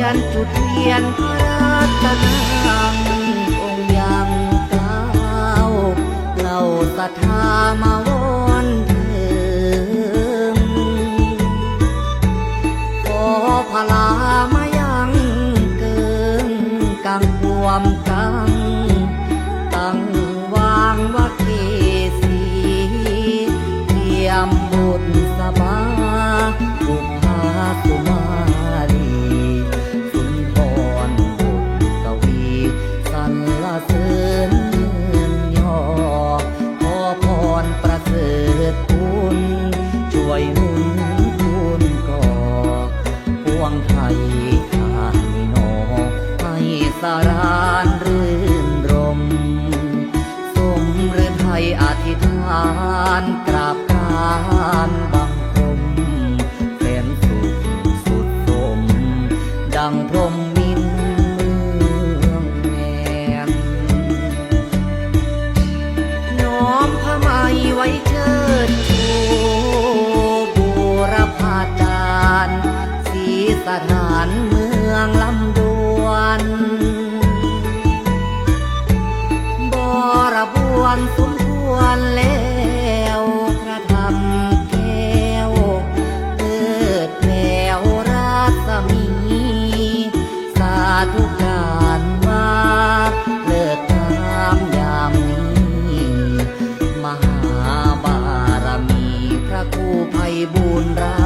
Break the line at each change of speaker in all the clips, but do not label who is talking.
ยนจุดเทียนพระรัตนังองค์ยังเก้าวเราศรัทธามา งไทยข้ามีโนให้สารานรื่นรม สมหรือไทยอธิษฐานกราบกรานบังคมแสนสุขสุดสมดังพรม สถานเมืองลำดวนบรบวนสมควรแล้วพระธรรมแก้วเกิดแววราสมี สาธุการมาเลิกงามยามนี้ มหาบารมีพระคูภัยบุญรา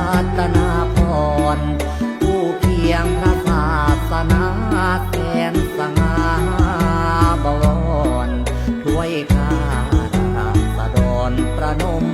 no